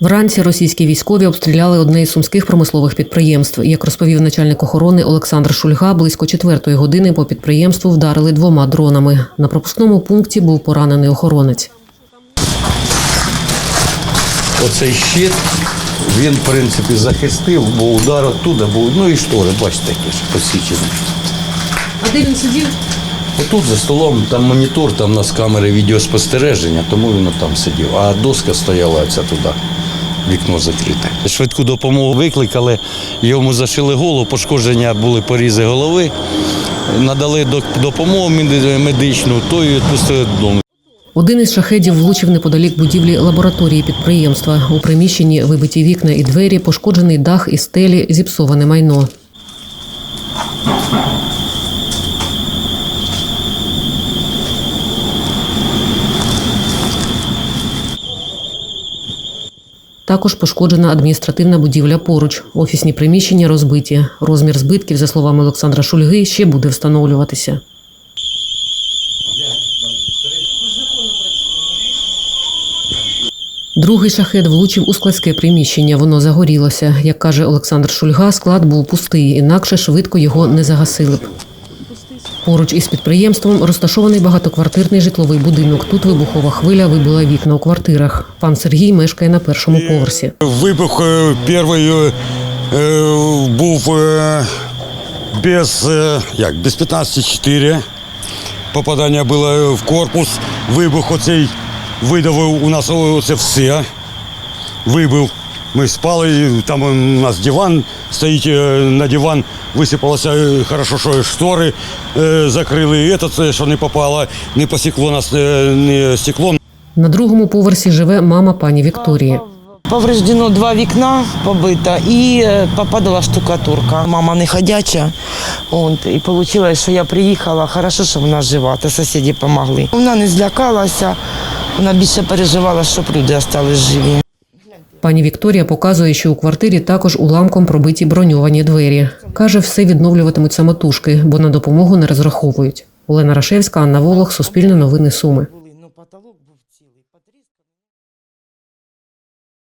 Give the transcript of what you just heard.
Вранці російські військові обстріляли одне із сумських промислових підприємств. Як розповів начальник охорони Олександр Шульга, близько четвертої години по підприємству вдарили двома дронами. На пропускному пункті був поранений охоронець. Оцей щит, він, в принципі, захистив, бо удар оттуда був, ну і штори, бачите, які ж посічені. А де він сидів? Отут за столом там монітор, там у нас камери відеоспостереження, тому він там сидів. А доска стояла ця туди. Вікно закрите. Швидку допомогу викликали, йому зашили голову, пошкодження були порізи голови, надали допомогу медичну, то й відпустили додому. Один із шахедів влучив неподалік будівлі лабораторії підприємства. У приміщенні вибиті вікна і двері, пошкоджений дах і стелі, зіпсоване майно. Також пошкоджена адміністративна будівля поруч. Офісні приміщення розбиті. Розмір збитків, за словами Олександра Шульги, ще буде встановлюватися. Другий шахет влучив у складське приміщення. Воно загорілося. Як каже Олександр Шульга, склад був пустий, інакше швидко його не загасили б. Поруч із підприємством розташований багатоквартирний житловий будинок. Тут вибухова хвиля вибила вікна у квартирах. Пан Сергій мешкає на першому поверсі. Вибух е, перший е, е, був е, без, е, як, без 15,4. Попадання було в корпус. Вибух оцей видавив у нас оце все. Вибив. Ми спали, там у нас диван стоїть, е, на диван висипалося, е, хорошо, що штори е, закрили. І це, що не попало, не посікло нас не стекло, На другому поверсі живе мама пані Вікторії. Повреждено два вікна побито і попадала штукатурка. Мама не ходяча. От, і вийшло, що я приїхала. Хорошо, що вона жива, та сусіди допомогли. Вона не злякалася, вона більше переживала, щоб люди залишились живі. Пані Вікторія показує, що у квартирі також уламком пробиті броньовані двері. Каже, все відновлюватимуть самотужки, бо на допомогу не розраховують. Олена Рашевська, Анна Волох, Суспільне новини Суми.